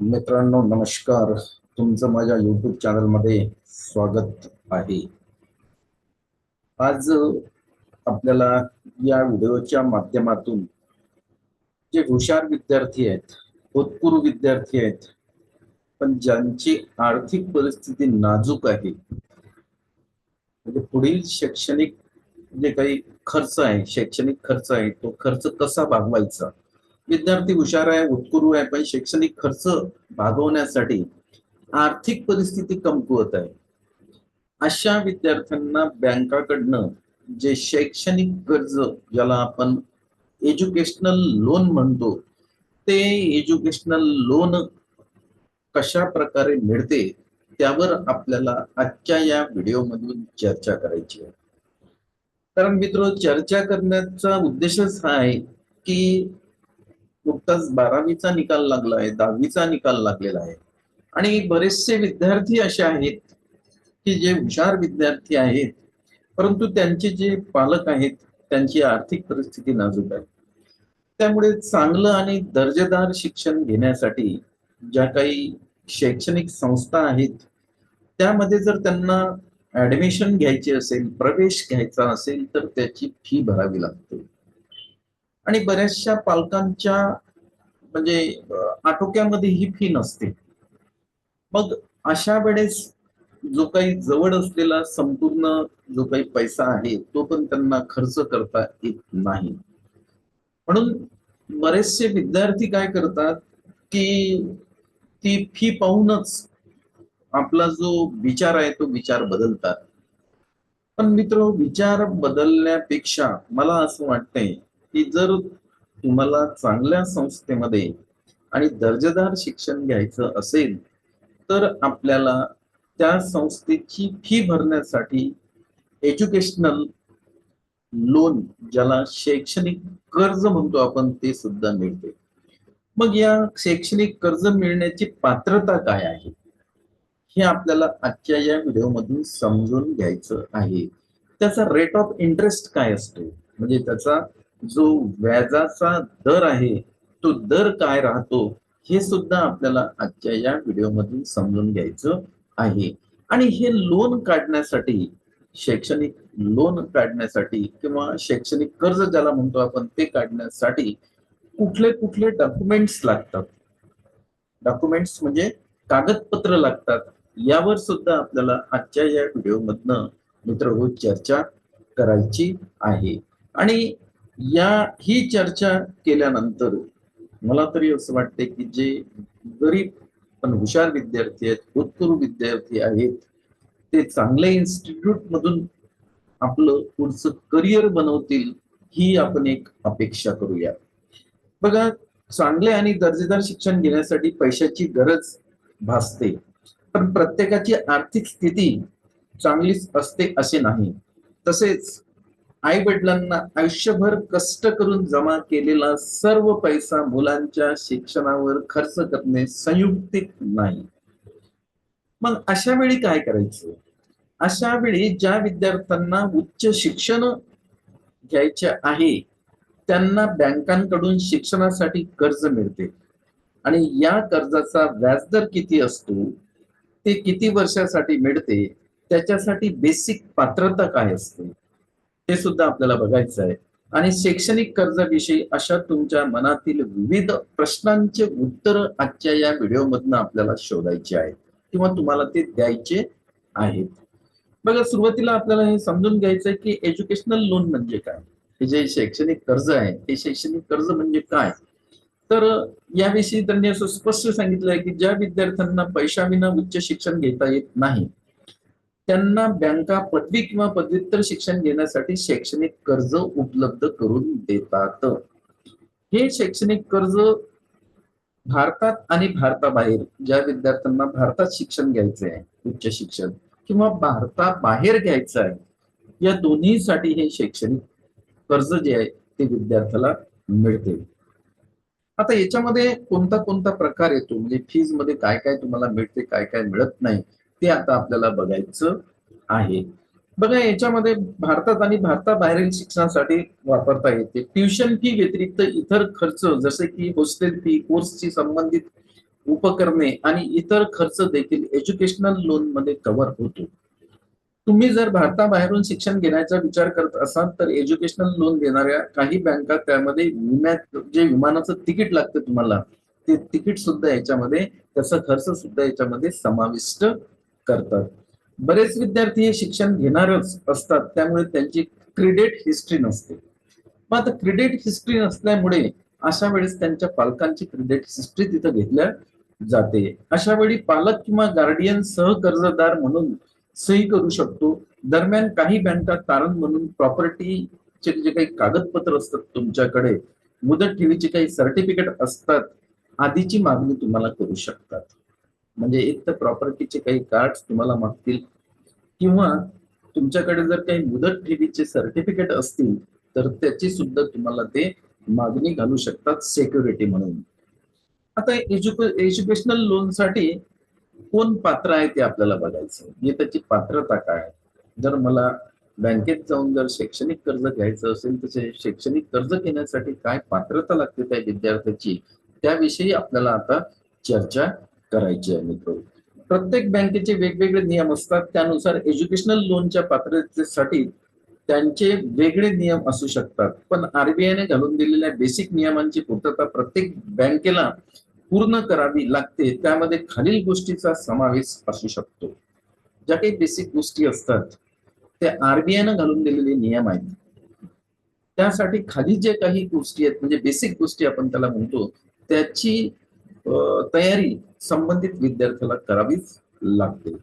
मित्रांनो नमस्कार. तुमचं माझ्या युट्यूब चॅनलमध्ये स्वागत आहे. आज आपल्याला या व्हिडिओच्या माध्यमातून जे हुशार विद्यार्थी आहेत भूतपूर्व विद्यार्थी आहेत पण ज्यांची आर्थिक परिस्थिती नाजूक आहे म्हणजे पुढील शैक्षणिक जे काही खर्च आहे शैक्षणिक खर्च आहे तो खर्च कसा भागवायचा? विद्यार्थी हुशार आहे उत्कुरू आहे पण शैक्षणिक खर्च भागवण्यासाठी आर्थिक परिस्थिती कमकुवत आहे. अशा विद्यार्थ्यांना बँकाकडनं जे शैक्षणिक कर्ज ज्याला आपण एज्युकेशनल लोन म्हणतो ते एज्युकेशनल लोन कशा प्रकारे मिळते त्यावर आपल्याला आजच्या या व्हिडिओमधून चर्चा करायची आहे. कारण मित्र चर्चा करण्याचा उद्देशच हा आहे की नुकताच बारावीचा निकाल लागला आहे दहावीचा निकाल लागलेला आहे. आणि बरेचसे विद्यार्थी असे आहेत की जे हुशार विद्यार्थी आहेत परंतु त्यांचे जे पालक आहेत त्यांची आर्थिक परिस्थिती नाजूक आहे. त्यामुळे चांगलं आणि दर्जेदार शिक्षण घेण्यासाठी ज्या काही शैक्षणिक संस्था आहेत त्यामध्ये जर त्यांना ऍडमिशन घ्यायची असेल प्रवेश घ्यायचा असेल तर त्याची फी भरावी लागते. आणि बऱ्याचशा पालकांच्या म्हणजे आटोक्यामध्ये ही फी नसते. मग अशा वेळेस जो काही जवळ असलेला संपूर्ण जो काही पैसा आहे तो पण त्यांना खर्च करता येत नाही. म्हणून बरेचसे विद्यार्थी काय करतात की ती फी पाहूनच आपला जो विचार आहे तो विचार बदलतात. पण मित्र विचार बदलण्यापेक्षा मला असं वाटतंय की जर तुम्हाला चांगल्या संस्थेमध्ये आणि दर्जेदार शिक्षण घ्यायचं असेल तर आपल्याला त्या संस्थेची फी भरण्यासाठी एज्युकेशनल लोन ज्याला शैक्षणिक कर्ज म्हणतो आपण ते सुद्धा मिळते. मग या शैक्षणिक कर्ज मिळण्याची पात्रता काय आहे? हे आपल्याला आजच्या या व्हिडिओमधून समजून घ्यायचं आहे. त्याचा रेट ऑफ इंटरेस्ट काय असतो? म्हणजे त्याचा जो व्याजाचा दर आहे तो दर काय राहतो हे सुद्धा आपल्याला आजच्या या व्हिडिओमधून समजून घ्यायचं आहे. आणि हे लोन काढण्यासाठी शैक्षणिक लोन काढण्यासाठी किंवा शैक्षणिक कर्ज ज्याला म्हणतो आपण ते काढण्यासाठी कुठले कुठले डॉक्युमेंट्स लागतात? डॉक्युमेंट्स म्हणजे कागदपत्र लागतात. यावर सुद्धा आपल्याला आजच्या या व्हिडिओमधनं मित्र हो चर्चा करायची आहे. आणि या ही चर्चा केल्यानंतर मला तरी असं वाटते की जे गरीब पण हुशार विद्यार्थी आहेत उत्तुर विद्यार्थी आहेत ते चांगल्या इन्स्टिट्यूट मधून आपलं पुढचं करिअर बनवतील ही आपण एक अपेक्षा करूया. बघा चांगले आणि दर्जेदार शिक्षण घेण्यासाठी पैशाची गरज भासते. पण प्रत्येकाची आर्थिक स्थिती चांगलीच असते असे नाही. तसेच आई वडिलांना आयुष्यभर कष्ट करून जमा केलेला सर्व पैसा मुलांच्या शिक्षणावर खर्च करणे संयुक्तिक नाही. मग अशा वेळी काय करायचं? अशा वेळी ज्या विद्यार्थ्यांना उच्च शिक्षण घ्यायचे आहे त्यांना बँकांकडून शिक्षणासाठी कर्ज मिळते. आणि या कर्जाचा व्याजदर किती असतो ते किती वर्षासाठी मिळते त्याच्यासाठी बेसिक पात्रता काय असते? हे सुद्धा आपल्याला बघायचं आहे. आणि शैक्षणिक कर्जाविषयी अशा तुमच्या मनातील विविध प्रश्नांचे उत्तर आजच्या या व्हिडिओमधनं आपल्याला शोधायचे आहेत किंवा तुम्हाला ते द्यायचे आहेत. बघा सुरुवातीला आपल्याला हे समजून घ्यायचं आहे की एज्युकेशनल लोन म्हणजे काय? हे जे शैक्षणिक कर्ज आहे हे शैक्षणिक कर्ज म्हणजे काय? तर याविषयी त्यांनी असं स्पष्ट सांगितलंय की ज्या विद्यार्थ्यांना पैशाविना उच्च शिक्षण घेता येत नाही त्यांना बँका पदवी किंवा पदव्युत्तर शिक्षण घेण्यासाठी शैक्षणिक कर्ज उपलब्ध करून देतात. हे शैक्षणिक कर्ज भारतात आणि भारताबाहेर ज्या विद्यार्थ्यांना भारतात शिक्षण घ्यायचं आहे उच्च शिक्षण किंवा भारताबाहेर घ्यायचं आहे या दोन्हीसाठी हे शैक्षणिक कर्ज जे आहे ते विद्यार्थ्याला मिळते. आता याच्यामध्ये कोणता कोणता प्रकार येतो? म्हणजे फीजमध्ये काय काय तुम्हाला मिळते काय काय मिळत नाही? ते आता आपल्याला बघायचं आहे. बघा याच्यामध्ये भारतात आणि भारताबाहेरील शिक्षणासाठी वापरता येते. ट्युशन फी व्यतिरिक्त इतर खर्च जसे की हॉस्टेल फी कोर्सशी संबंधित उपकरणे आणि इतर खर्च देखील एज्युकेशनल लोनमध्ये कव्हर होतो. तुम्ही जर भारताबाहेरून शिक्षण घेण्याचा विचार करत असाल तर एज्युकेशनल लोन देणाऱ्या काही बँका त्यामध्ये विम्यात जे विमानाचं तिकीट लागतं तुम्हाला ते तिकीट सुद्धा याच्यामध्ये त्याचा खर्च सुद्धा याच्यामध्ये समाविष्ट करतात. बरेच विद्यार्थी हे शिक्षण घेणारच असतात त्यामुळे त्यांची क्रेडिट हिस्ट्री नसते. मग आता क्रेडिट हिस्ट्री नसल्यामुळे अशा वेळेस त्यांच्या पालकांची क्रेडिट हिस्ट्री तिथं घेतल्या जाते. अशा वेळी पालक किंवा गार्डियन सहकर्जदार म्हणून सही करू शकतो. दरम्यान काही बँका तारण म्हणून प्रॉपर्टीचे जे काही कागदपत्र असतात तुमच्याकडे मुदत ठेवीचे काही सर्टिफिकेट असतात आधीची मागणी तुम्हाला करू शकतात. म्हणजे एक तर प्रॉपर्टीचे काही कार्ड तुम्हाला मागतील किंवा तुमच्याकडे जर काही मुदत ठेवीचे सर्टिफिकेट असतील तर त्याची सुद्धा तुम्हाला ते मागणी घालू शकतात सेक्युरिटी म्हणून. आता एज्युके एज्युकेशनल लोनसाठी कोण पात्र आहे ते आपल्याला बघायचं? म्हणजे त्याची पात्रता काय जर मला बँकेत जाऊन जर शैक्षणिक कर्ज घ्यायचं असेल तर शैक्षणिक कर्ज घेण्यासाठी काय पात्रता लागते त्या विद्यार्थ्याची? त्याविषयी आपल्याला आता चर्चा करायची आहे मित्र. प्रत्येक बँकेचे वेगवेगळे नियम असतात. त्यानुसार एज्युकेशनल लोनच्या पात्रतेसाठी त्यांचे वेगळे नियम असू शकतात. पण आरबीआयने घालून दिलेल्या बेसिक नियमांची पूर्तता प्रत्येक बँकेला पूर्ण करावी लागते. त्यामध्ये खालील गोष्टीचा समावेश असू शकतो. ज्या काही बेसिक गोष्टी असतात त्या आरबीआयनं घालून दिलेले नियम आहेत. त्यासाठी खाली जे काही गोष्टी आहेत म्हणजे बेसिक गोष्टी आपण त्याला म्हणतो त्याची तयारी संबंधित विद्यार्थ्याला करावीच लागते.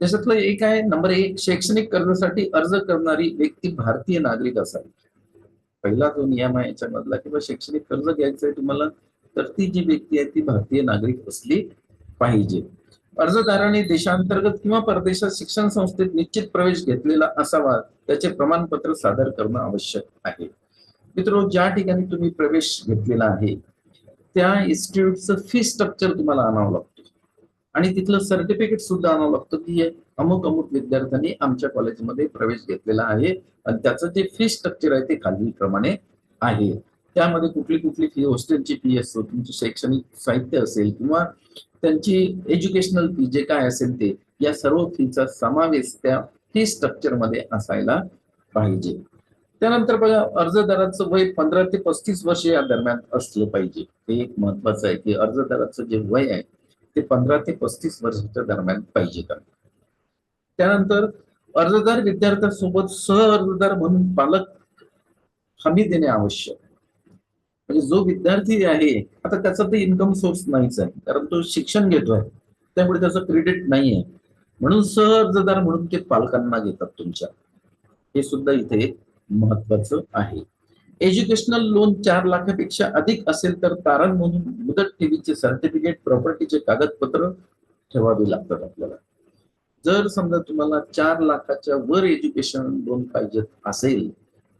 त्याच्यातलं एक आहे नंबर एक शैक्षणिक कर्जासाठी अर्ज करणारी व्यक्ती भारतीय नागरिक असावी. पहिला जो नियम आहे याच्यामधला किंवा शैक्षणिक कर्ज घ्यायचं आहे तुम्हाला तर ती जी व्यक्ती आहे ती भारतीय नागरिक असली पाहिजे. अर्जदाराने देशांतर्गत किंवा परदेशात शिक्षण संस्थेत निश्चित प्रवेश घेतलेला असावा त्याचे प्रमाणपत्र सादर करणं आवश्यक आहे. मित्र ज्या ठिकाणी तुम्ही प्रवेश घेतलेला आहे त्या इन्स्टिट्यूटचं फी स्ट्रक्चर तुम्हाला आणावं लागतं. आणि तिथलं सर्टिफिकेट सुद्धा आणावं लागतं की अमुक अमुक विद्यार्थ्यांनी आमच्या कॉलेजमध्ये प्रवेश घेतलेला आहे. आणि त्याचं जे फी स्ट्रक्चर आहे ते खालीलप्रमाणे आहे. त्यामध्ये कुठली कुठली फी हॉस्टेलची फी असतो तुमची शैक्षणिक साहित्य असेल किंवा त्यांची एज्युकेशनल फी जे काय असेल ते या सर्व फीचा समावेश त्या फी स्ट्रक्चरमध्ये असायला पाहिजे. त्यानंतर बघा अर्जदाराचं वय पंधरा ते पस्तीस वर्ष या दरम्यान असलं पाहिजे. हे एक महत्वाचं आहे की अर्जदाराचं जे वय आहे ते पंधरा ते पस्तीस वर्षाच्या दरम्यान पाहिजे. का त्यानंतर अर्जदार विद्यार्थ्यांसोबत सह अर्जदार म्हणून पालक हमी देणे आवश्यक. म्हणजे जो विद्यार्थी आहे आता त्याचा ते इन्कम सोर्स नाहीच आहे कारण तो शिक्षण घेतोय त्यामुळे त्याचं क्रेडिट नाही आहे म्हणून सह अर्जदार म्हणून ते पालकांना घेतात तुमच्या. हे सुद्धा इथे महत्वाचं आहे. एज्युकेशनल लोन चार लाखापेक्षा अधिक असेल तर तारण म्हणून मुदत ठेवीचे सर्टिफिकेट प्रॉपर्टीचे कागदपत्र ठेवावे लागतात आपल्याला. जर समजा तुम्हाला चार लाखाच्या वर एज्युकेशन लोन पाहिजे असेल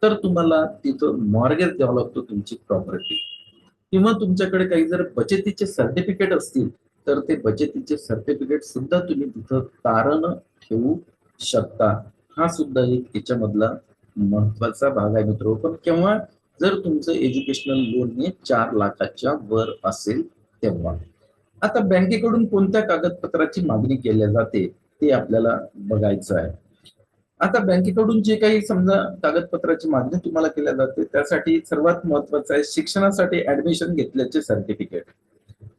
तर तुम्हाला तिथं मॉर्गेज द्यावा लागतो तुमची प्रॉपर्टी किंवा तुमच्याकडे काही जर बचतीचे सर्टिफिकेट असतील तर ते बचतीचे सर्टिफिकेट सुद्धा तुम्ही तिथं तारण ठेवू शकता. हा सुद्धा एक त्याच्यामधला महत्त्वाचा भाग आहे मित्र. पण केव्हा जर तुमचं एज्युकेशनल लोन हे चार लाखाच्या वर असेल तेव्हा. आता बँकेकडून कोणत्या कागदपत्राची मागणी केल्या जाते ते आपल्याला बघायचं आहे. आता बँकेकडून जे काही समजा कागदपत्राची मागणी तुम्हाला केल्या जाते त्यासाठी सर्वात महत्वाचं आहे शिक्षणासाठी ऍडमिशन घेतल्याचे सर्टिफिकेट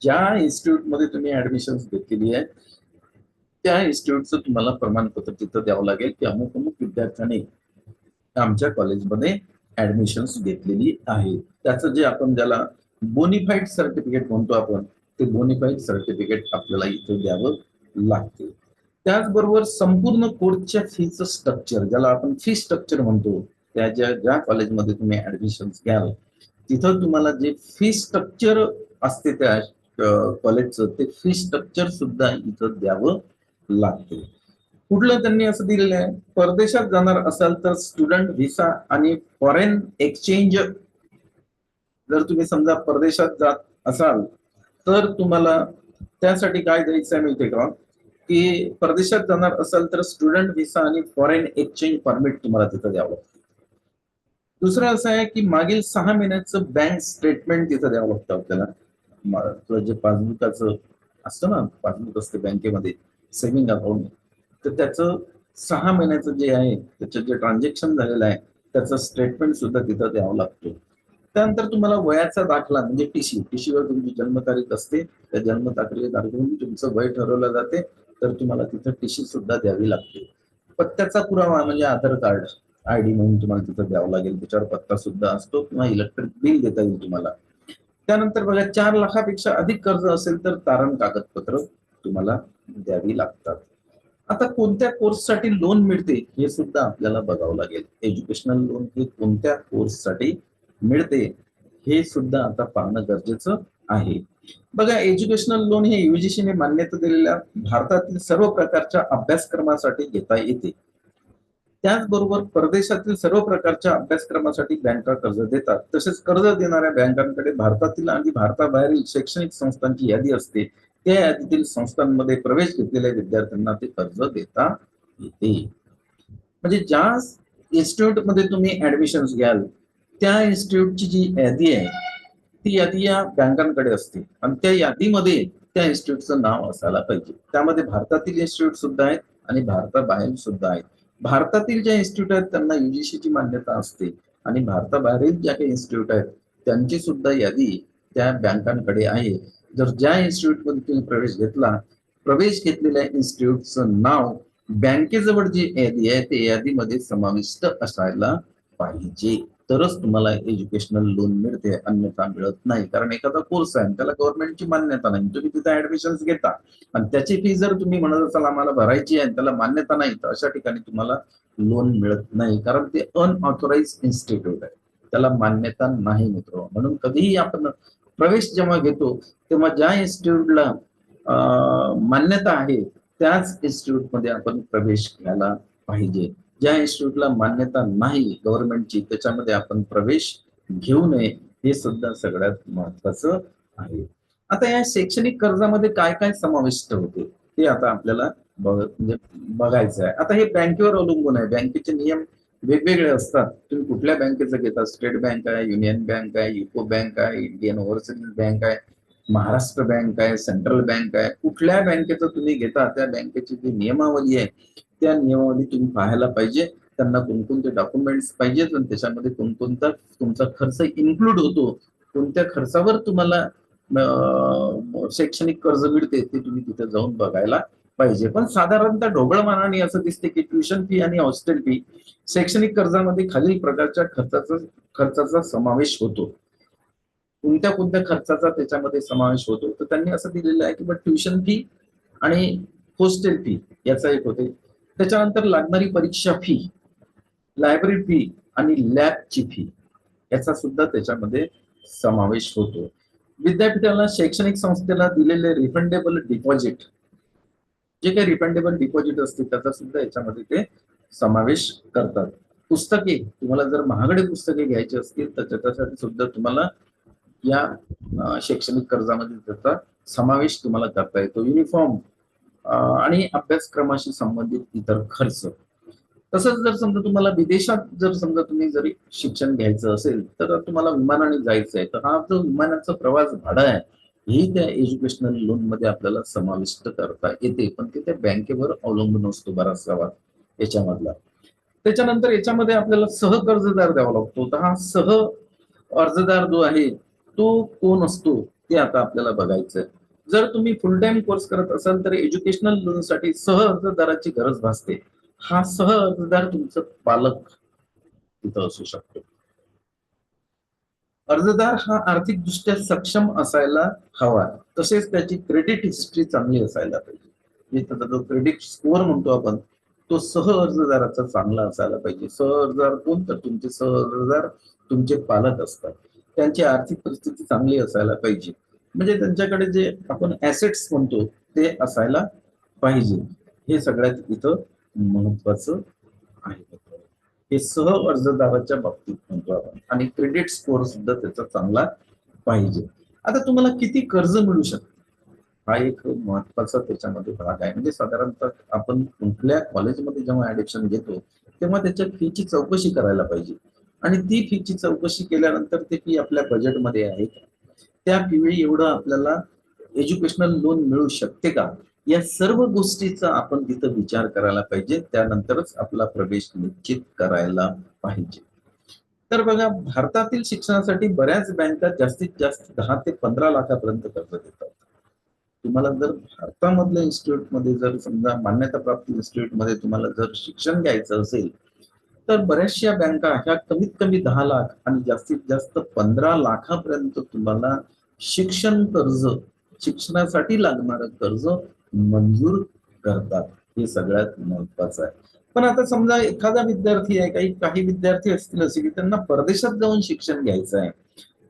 ज्या इन्स्टिट्यूटमध्ये तुम्ही ऍडमिशन घेतलेली आहे त्या इन्स्टिट्यूटचं तुम्हाला प्रमाणपत्र तिथं द्यावं लागेल की अमुक अमुक विद्यार्थ्यांनी आमच्या कॉलेजमध्ये ऍडमिशन्स घेतलेली आहे. त्याचं जे आपण ज्याला बोनिफाईड सर्टिफिकेट म्हणतो आपण ते बोनिफाईड सर्टिफिकेट आपल्याला इथे द्यावं लागते. त्याचबरोबर संपूर्ण कोर्सच्या फीचं स्ट्रक्चर ज्याला आपण फी स्ट्रक्चर म्हणतो त्या ज्या ज्या कॉलेजमध्ये तुम्ही ऍडमिशन घ्याल तिथं तुम्हाला जे फी स्ट्रक्चर असते त्या कॉलेजचं ते फी स्ट्रक्चर सुद्धा इथं द्यावं लागते. कुठलं त्यांनी असं दिलेलं आहे? परदेशात जाणार असाल तर स्टुडंट व्हिसा आणि फॉरेन एक्सचेंज जर तुम्ही समजा परदेशात जात असाल तर तुम्हाला त्यासाठी काय द्यायचं आहे माहितीये का? की परदेशात जाणार असाल तर स्टुडंट व्हिसा आणि फॉरेन एक्सचेंज परमिट तुम्हाला तिथं द्यावं लागतं. दुसरं असं आहे की मागील सहा महिन्याचं बँक स्टेटमेंट तिथं द्यावं लागतं आपल्याला. जे पासबुकाचं असतं ना पासबुक असते बँकेमध्ये सेव्हिंग अकाउंट तर त्याचं सहा महिन्याचं जे आहे त्याचं जे ट्रान्झॅक्शन झालेलं आहे त्याचं स्टेटमेंट सुद्धा तिथं द्यावं लागतो. त्यानंतर तुम्हाला वयाचा दाखला म्हणजे टीसी टीसीवर तुमची जन्मतारीख असते त्या जन्मतारीख दाखवून तुमचं वय ठरवलं जाते तर तुम्हाला तिथं टीसी सुद्धा द्यावी लागते. पत्त्याचा पुरावा म्हणजे आधार कार्ड आय डी म्हणून तुम्हाला तिथं द्यावं लागेल त्याच्यावर पत्ता सुद्धा असतो किंवा इलेक्ट्रिक बिल देता येईल तुम्हाला. त्यानंतर बघा चार लाखापेक्षा अधिक कर्ज असेल तर तारण कागदपत्र तुम्हाला द्यावी लागतात. आता कोणत्या कोर्ससाठी लोन मिळते हे सुद्धा आपल्याला बघावं लागेल. एज्युकेशनल लोन हे कोणत्या कोर्ससाठी मिळते हे सुद्धा आता पाहणं गरजेचं आहे. बघा एज्युकेशनल लोन हे युजीसीने मान्यता दिलेल्या भारतातील सर्व प्रकारच्या अभ्यासक्रमासाठी घेता येते. त्याचबरोबर परदेशातील सर्व प्रकारच्या अभ्यासक्रमासाठी बँका कर्ज देतात. तसेच कर्ज देणाऱ्या बँकांकडे भारतातील आणि भारताबाहेरील शैक्षणिक संस्थांची यादी असते. त्या यादीतील संस्थांमध्ये प्रवेश घेतलेल्या विद्यार्थ्यांना ते कर्ज देता येते. म्हणजे ज्या इन्स्टिट्यूटमध्ये तुम्ही ऍडमिशन घ्याल त्या इन्स्टिट्यूटची जी यादी आहे ती यादी या बँकांकडे असते. आणि त्या यादीमध्ये त्या इन्स्टिट्यूटचं नाव असायला पाहिजे. त्यामध्ये भारतातील इन्स्टिट्यूट सुद्धा आहेत आणि भारताबाहेर सुद्धा आहेत. भारतातील ज्या इन्स्टिट्यूट आहेत त्यांना युजीसीची मान्यता असते. आणि भारताबाहेरील ज्या काही इन्स्टिट्यूट आहेत त्यांची सुद्धा यादी त्या बँकांकडे आहे. जर ज्या इन्स्टिट्यूटमध्ये तुम्ही प्रवेश घेतला प्रवेश घेतलेल्या इन्स्टिट्यूटचं नाव बँकेजवळ जी यादी आहे ते यादीमध्ये समाविष्ट असायला पाहिजे. तरच तुम्हाला एज्युकेशनल लोन मिळते अन्यथा मिळत नाही. कारण एखादा कोर्स आहे त्याला गव्हर्नमेंटची मान्यता नाही. तुम्ही तिथे ऍडमिशन घेता. आणि त्याची फी जर तुम्ही म्हणत असाल आम्हाला भरायची आहे त्याला मान्यता नाही तर अशा ठिकाणी तुम्हाला लोन मिळत नाही. कारण ते अनऑथोराइज इन्स्टिट्यूट आहे. त्याला मान्यता नाही मित्र. म्हणून कधीही आपण प्रवेश जेव्हा घेतो तेव्हा ज्या इन्स्टिट्यूटला मान्यता आहे त्याच इन्स्टिट्यूटमध्ये आपण प्रवेश घ्यायला पाहिजे. ज्या इन्स्टिट्यूटला मान्यता नाही गव्हर्नमेंटची त्याच्यामध्ये आपण प्रवेश घेऊ नये हे सुद्धा सगळ्यात महत्वाचं आहे. आता या शैक्षणिक कर्जामध्ये काय काय समाविष्ट होते ते आता आपल्याला म्हणजे बघायचं आहे. आता हे बँकेवर अवलंबून आहे. बँकेचे नियम वेगवेगळे असतात. तुम्ही कुठल्या बँकेचं घेता? स्टेट बँक आहे युनियन बँक आहे युको बँक आहे इंडियन ओव्हरसीज बँक आहे महाराष्ट्र बँक आहे सेंट्रल बँक आहे. कुठल्या बँकेचं तुम्ही घेता त्या बँकेची जी नियमावली आहे त्या नियमावली तुम्ही पाहायला पाहिजे. त्यांना कोणकोणते डॉक्युमेंट्स पाहिजेत आणि त्याच्यामध्ये कोणकोणता तुमचा खर्च इन्क्लूड होतो. कोणत्या खर्चावर तुम्हाला शैक्षणिक कर्ज मिळते ते तुम्ही तिथे जाऊन बघायला पाहिजे. पण साधारणतः ढोबळ मानाने असं दिसते की ट्युशन फी आणि हॉस्टेल फी शैक्षणिक कर्जामध्ये खालील प्रकारच्या खर्चाचा खर्चाचा समावेश होतो. कोणत्या कोणत्या खर्चाचा त्याच्यामध्ये समावेश होतो? तर त्यांनी असं दिलेलं आहे की बट ट्युशन फी आणि हॉस्टेल फी याचा एक होते. त्याच्यानंतर लागणारी परीक्षा फी लायब्ररी फी आणि लॅबची फी याचा सुद्धा त्याच्यामध्ये समावेश होतो. विद्यापीठाला शैक्षणिक संस्थेला दिलेले रिफंडेबल डिपॉझिट जे काही रिफंडेबल डिपॉझिट असते त्याचा सुद्धा याच्यामध्ये ते समावेश करतात. पुस्तके तुम्हाला जर महागडे पुस्तके घ्यायची असतील तर त्याच्यासाठी सुद्धा तुम्हाला या शैक्षणिक कर्जामध्ये त्याचा समावेश तुम्हाला करता येतो. युनिफॉर्म आणि अभ्यासक्रमाशी संबंधित इतर खर्च. तसंच जर समजा तुम्हाला विदेशात जर समजा तुम्ही जरी शिक्षण घ्यायचं असेल तर तुम्हाला विमानाने जायचं आहे तर हा जो विमानाचा प्रवास भाडा आहे ही त्या एज्युकेशनल लोनमध्ये आपल्याला समाविष्ट करता येते पण ते त्या बँकेवर अवलंबून असतो बराचसा याच्यामधला. त्याच्यानंतर याच्यामध्ये आपल्याला सह कर्जदार द्यावा लागतो. तर हा सह अर्जदार जो आहे तो कोण असतो ते आता आपल्याला बघायचं आहे जर तुम्ही फुल टाइम कोर्स करत असाल तर एज्युकेशनल लोनसाठी सह अर्जदाराची गरज भासते. हा सह अर्जदार तुमचं पालक तिथं असू शकतो. अर्जदार हा आर्थिकदृष्ट्या सक्षम असायला हवा. तसेच त्याची क्रेडिट हिस्ट्री चांगली असायला पाहिजे. जो क्रेडिट स्कोअर म्हणतो आपण तो सह अर्जदाराचा चांगला असायला पाहिजे. सह अर्जदार कोण तर तुमचे सह अर्जदार तुमचे पालक असतात. त्यांची आर्थिक परिस्थिती चांगली असायला पाहिजे. म्हणजे त्यांच्याकडे जे आपण ऍसेट्स म्हणतो ते असायला पाहिजे. हे सगळ्यात इथं महत्वाचं आहे. हे सह अर्जदाराच्या बाबतीत म्हणतो आपण. आणि क्रेडिट स्कोअर सुद्धा त्याचा चांगला पाहिजे. आता तुम्हाला किती कर्ज मिळू शकते? हा एक महत्त्वाचा त्याच्यामध्ये भाग आहे. म्हणजे साधारणतः आपण कुठल्या कॉलेजमध्ये जेव्हा ऍडमिशन घेतो तेव्हा त्याच्या फीची चौकशी करायला पाहिजे. आणि ती फीची चौकशी केल्यानंतर ते फी आपल्या बजेटमध्ये आहे. त्या फीवेळी एवढं आपल्याला एज्युकेशनल लोन मिळू शकते का? या सर्व गोष्टीचा आपण तिथं विचार करायला पाहिजे. त्यानंतरच आपला प्रवेश निश्चित करायला पाहिजे. तर बघा भारतातील शिक्षणासाठी बऱ्याच बँका जास्तीत जास्त दहा ते पंधरा लाखापर्यंत कर्ज देतात. तुम्हाला जर भारतामधल्या इन्स्टिट्यूटमध्ये जर समजा मान्यताप्राप्त इन्स्टिट्यूटमध्ये तुम्हाला जर शिक्षण घ्यायचं असेल तर बऱ्याचशा बँका ह्या कमीत कमी दहा लाख आणि जास्तीत जास्त पंधरा लाखापर्यंत तुम्हाला शिक्षण कर्ज शिक्षणासाठी लागणारं कर्ज मंजूर करतात. हे सगळ्यात महत्वाचं आहे. पण आता समजा एखादा विद्यार्थी आहे काही काही विद्यार्थी असतील असे की त्यांना परदेशात जाऊन शिक्षण घ्यायचं आहे.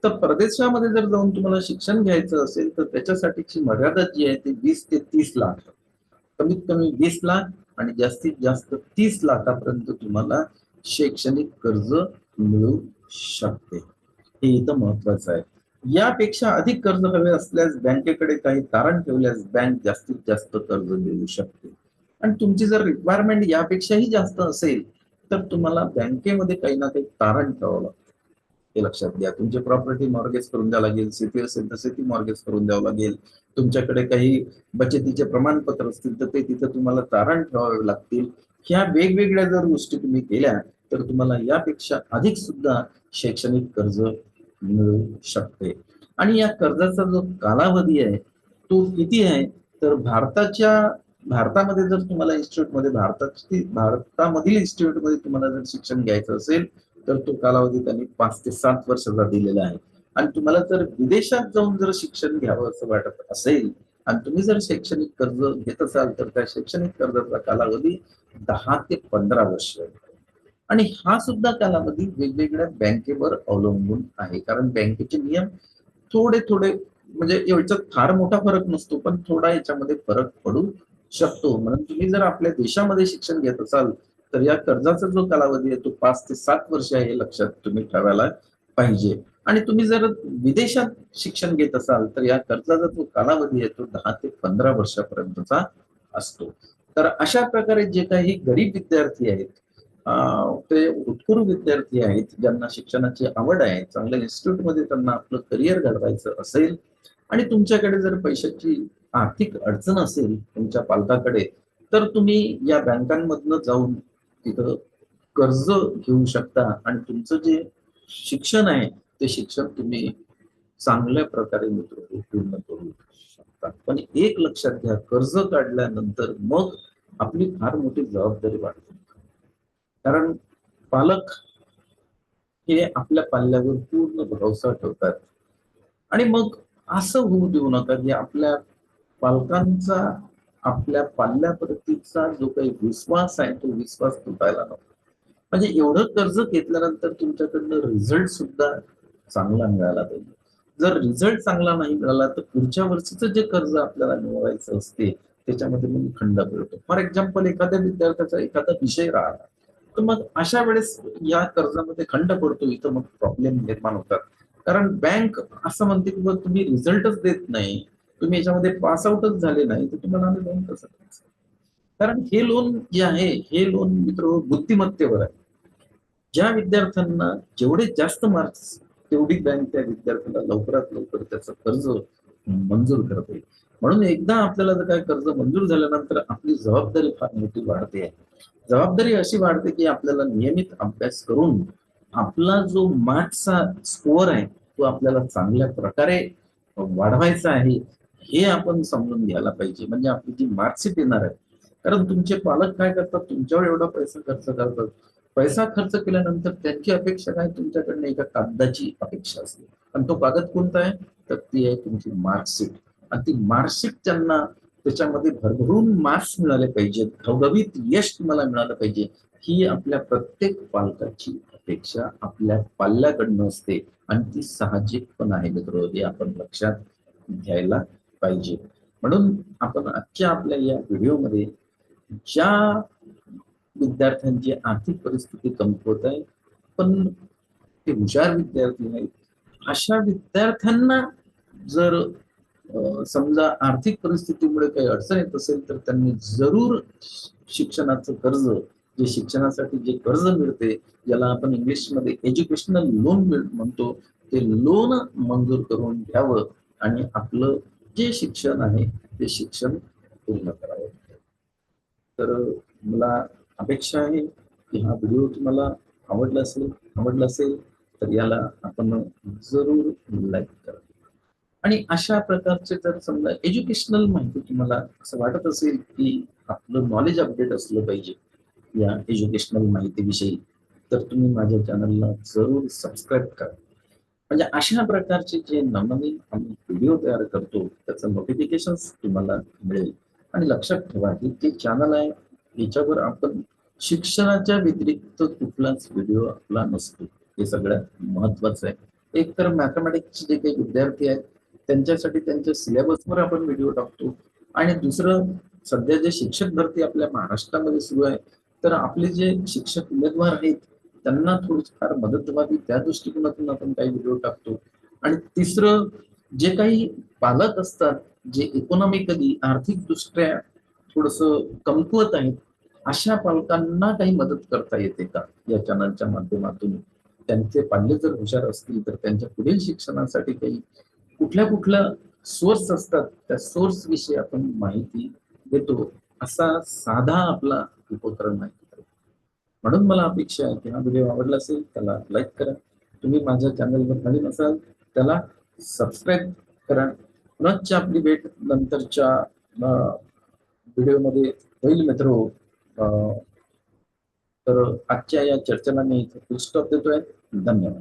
तर परदेशामध्ये जर जाऊन तुम्हाला शिक्षण घ्यायचं असेल तर त्याच्यासाठीची मर्यादा जी आहे ती वीस ते तीस लाख. कमीत कमी वीस लाख आणि जास्तीत जास्त तीस लाखापर्यंत तुम्हाला शैक्षणिक कर्ज मिळू शकते. हे इथं महत्वाचं आहे. यापेक्षा अधिक कर्ज हवे असल्यास बँकेकडे काही तारण ठेवल्यास बँक जास्तीत जास्त कर्ज देऊ शकते. आणि तुमची जर रिक्वायरमेंट यापेक्षाही जास्त असेल तर तुम्हाला बँकेमध्ये काही ना काही तारण ठेवावं लागतं. हे लक्षात घ्या. तुमची प्रॉपर्टी मॉर्गेज करून द्यावं लागेल शेती असेल तर शेती मॉर्गेज करून द्यावं लागेल. तुमच्याकडे काही बचतीचे प्रमाणपत्र असतील तर ते तिथं तुम्हाला तारण ठेवावे लागतील. ह्या वेगवेगळ्या जर गोष्टी तुम्ही केल्या तर तुम्हाला यापेक्षा अधिक सुद्धा शैक्षणिक कर्ज मिळू शकते. आणि या कर्जाचा जो कालावधी आहे तो किती आहे? तर भारताच्या भारतामध्ये जर तुम्हाला इन्स्टिट्यूटमध्ये भारताची भारतामधील इन्स्टिट्यूटमध्ये तुम्हाला जर शिक्षण घ्यायचं असेल तर तो कालावधी त्यांनी पाच ते सात वर्षाचा दिलेला आहे. आणि तुम्हाला जर विदेशात जाऊन जर शिक्षण घ्यावं असं वाटत असेल आणि तुम्ही जर शैक्षणिक कर्ज घेत असाल तर त्या शैक्षणिक कर्जाचा कालावधी दहा ते पंधरा वर्ष आहे. आणि हा सुद्धा कालावधी वेगवेगळ्या बँकेवर अवलंबून आहे. कारण बँकेचे नियम थोडे थोडे म्हणजे याच्यात फार मोठा फरक नसतो पण थोडा याच्यामध्ये फरक पडू शकतो. म्हणून तुम्ही जर आपल्या देशामध्ये शिक्षण घेत असाल तर या कर्जाचा जो कालावधी आहे तो पाच ते सात वर्ष आहे हे लक्षात तुम्ही ठेवायला पाहिजे. आणि तुम्ही जर विदेशात शिक्षण घेत असाल तर या कर्जाचा जो कालावधी आहे तो दहा ते पंधरा वर्षापर्यंतचा असतो. तर अशा प्रकारे जे काही गरीब विद्यार्थी आहेत ते उत्कृष्ट विद्यार्थी आहेत ज्यांना शिक्षणाची आवड आहे चांगल्या इन्स्टिट्यूटमध्ये त्यांना आपलं करिअर घडवायचं असेल आणि तुमच्याकडे जर पैशाची आर्थिक अडचण असेल तुमच्या पालकाकडे तर तुम्ही या बँकांमधनं जाऊन तिथं कर्ज घेऊ शकता आणि तुमचं जे शिक्षण आहे ते शिक्षण तुम्ही चांगल्या प्रकारे मित्र पूर्ण करू शकता. पण एक लक्षात घ्या कर्ज काढल्यानंतर मग आपली फार मोठी जबाबदारी वाढते. कारण पालक हे आपल्या पाल्यावर पूर्ण भरोसा ठेवतात. आणि मग असं होऊ देऊ नका की आपल्या पालकांचा आपल्या पाल्याप्रतीचा जो काही विश्वास आहे तो विश्वास तुटायला नको. म्हणजे एवढं कर्ज घेतल्यानंतर तुमच्याकडनं रिझल्ट सुद्धा चांगला मिळाला पाहिजे जर रिझल्ट चांगला नाही मिळाला तर पुढच्या वर्षीचं जे कर्ज आपल्याला मिळवायचं असते त्याच्यामध्ये मग खंड पडतो फॉर एक्झाम्पल एखाद्या विद्यार्थ्याचा एखादा विषय राहिला. तर मग अशा वेळेस या कर्जामध्ये खंड पडतो इथं मग प्रॉब्लेम निर्माण होतात. कारण बँक असं म्हणते की बघ तुम्ही रिझल्टच देत नाही तुम्ही याच्यामध्ये पास आउटच झाले नाही तर तुम्हाला आम्ही लोन कसं करायचं? कारण हे लोन जे आहे हे लोन मित्र बुद्धिमत्तेवर आहे. ज्या विद्यार्थ्यांना जेवढे जास्त मार्क्स तेवढी बँक त्या विद्यार्थ्याला लवकरात लवकर त्याचं कर्ज मंजूर करते म्हणून एकदा आपल्याला जर काय कर्ज मंजूर झाल्यानंतर आपली जबाबदारी फार मोठी वाढते. जबाबदारी अशी वाढते की आपल्याला नियमित अभ्यास करून आपला जो मार्क्सचा स्कोअर आहे तो आपल्याला चांगल्या प्रकारे वाढवायचा आहे हे आपण समजून घ्यायला पाहिजे. म्हणजे आपली जी मार्कशीट येणार आहे. कारण तुमचे पालक काय करतात? तुमच्यावर एवढा पैसा खर्च करतात. पैसा खर्च केल्यानंतर त्यांची अपेक्षा काय? तुमच्याकडनं एका कागदाची अपेक्षा असते. आणि तो कागद कोणता आहे? तर ती आहे तुमची मार्कशीट अति मानसिक त्यांना त्याच्यामध्ये भरभरून मार्क्स मिळाले पाहिजेत. घवघवीत यश तुम्हाला मिळालं पाहिजे. ही आपल्या प्रत्येक पालकाची अपेक्षा आपल्या पाल्याकडनं असते. आणि ती साहजिक पण आहे मित्र हे आपण लक्षात घ्यायला पाहिजे. म्हणून आपण आजच्या आपल्या या व्हिडिओमध्ये ज्या विद्यार्थ्यांची आर्थिक परिस्थिती कमकुवत आहे पण ते हुशार विद्यार्थी नाहीत. अशा विद्यार्थ्यांना जर समजा आर्थिक परिस्थितीमुळे काही अडचण येत असेल तर त्यांनी जरूर शिक्षणाचं कर्ज जे शिक्षणासाठी जे कर्ज मिळते ज्याला आपण इंग्लिशमध्ये एज्युकेशनल लोन म्हणतो ते लोन मंजूर करून घ्यावं आणि आपलं जे शिक्षण आहे ते शिक्षण पूर्ण करावं. तर मला अपेक्षा आहे की हा व्हिडिओ तुम्हाला आवडला असेल आवडला असेल तर याला आपण जरूर लाईक करा. आणि अशा प्रकारचे जर समजा एज्युकेशनल माहिती तुम्हाला असं वाटत असेल की आपलं नॉलेज अपडेट असलं पाहिजे या एज्युकेशनल माहितीविषयी तर तुम्ही माझ्या चॅनलला जरूर सबस्क्राईब करा. म्हणजे अशा प्रकारचे जे नवनवीन आम्ही व्हिडिओ तयार करतो त्याचं नोटिफिकेशन तुम्हाला मिळेल. आणि लक्षात ठेवा की जे चॅनल आहे याच्यावर आपण शिक्षणाच्या व्यतिरिक्त कुठलाच व्हिडिओ आपला नसतो. हे सगळ्यात महत्वाचं आहे. एक तर मॅथमॅटिक्सचे जे काही विद्यार्थी आहेत त्यांच्यासाठी त्यांच्या सिलेबसवर आपण व्हिडिओ टाकतो. आणि दुसरं सध्या जे शिक्षक भरती आपल्या महाराष्ट्रामध्ये सुरू आहे तर आपले जे शिक्षक उमेदवार आहेत त्यांना थोडीफार मदत व्हावी त्या दृष्टिकोनातून आपण काही व्हिडिओ टाकतो. आणि तिसरं जे काही पालक असतात जे इकॉनॉमिकली आर्थिक दृष्ट्या थोडस कमकुवत आहेत अशा पालकांना काही मदत करता येते का? या चॅनलच्या माध्यमातून. त्यांचे पाल्य जर हुशार असतील तर त्यांच्या पुढील शिक्षणासाठी काही कुठल्या कुठल्या सोर्स असतात त्या सोर्स विषयी आपण माहिती देतो असा साधा आपला उपक्रम आहे. म्हणून मला अपेक्षा आहे की हा व्हिडिओ आवडला असेल त्याला लाईक करा. तुम्ही माझ्या चॅनलवर नवीन असाल त्याला सबस्क्राईब करा. पुनश्च आपली भेट नंतरच्या व्हिडिओमध्ये होईल मित्र. तर आजच्या या चर्चेला मी इथे फुल स्टॉप देतोय. धन्यवाद.